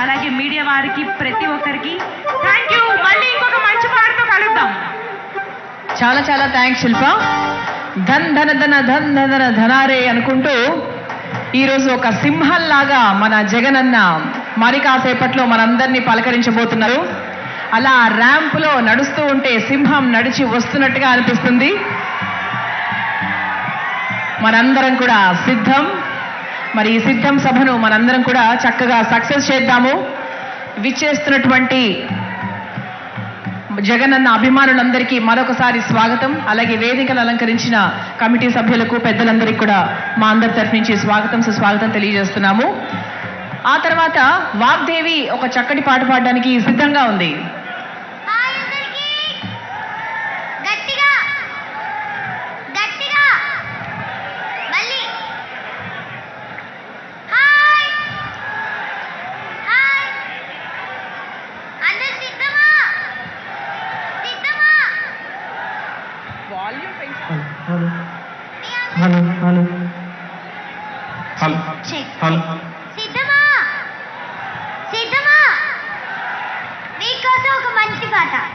అలాగే మీడియా వారికి ప్రతి ఒక్కరికి. థ్యాంక్ యూ మళ్ళీ ఇంకొక మంచి పాటతో కలుద్దాం. చాలా చాలా థ్యాంక్స్ శిల్ప. ధన్ ధన ధన ధన్ ధన ధనారే అనుకుంటూ ఈరోజు ఒక సింహంలాగా మన జగనన్న మరి కాసేపట్లో మనందరినీ పలకరించబోతున్నారు. అలా ర్యాంప్లో నడుస్తూ ఉంటే సింహం నడిచి వస్తున్నట్టుగా అనిపిస్తుంది. మనందరం కూడా సిద్ధం. మరి ఈ సిద్ధం సభను మనందరం కూడా చక్కగా సక్సెస్ చేద్దాము. విచ్చేస్తున్నటువంటి జగనన్న అభిమానులందరికీ మరొకసారి స్వాగతం. అలాగే వేదికలు అలంకరించిన కమిటీ సభ్యులకు పెద్దలందరికీ కూడా మా అందరి తరఫు నుంచి స్వాగతం సుస్వాగతం తెలియజేస్తున్నాము. ఆ తర్వాత వాగ్దేవి ఒక చక్కటి పాట పాడడానికి సిద్ధంగా ఉంది. వాల్యూమ్ పెంచాలి హలో హలో. Hello hello. సిద్ధమా? సిద్ధమా? మీకోసం ఒక మంచి పాట.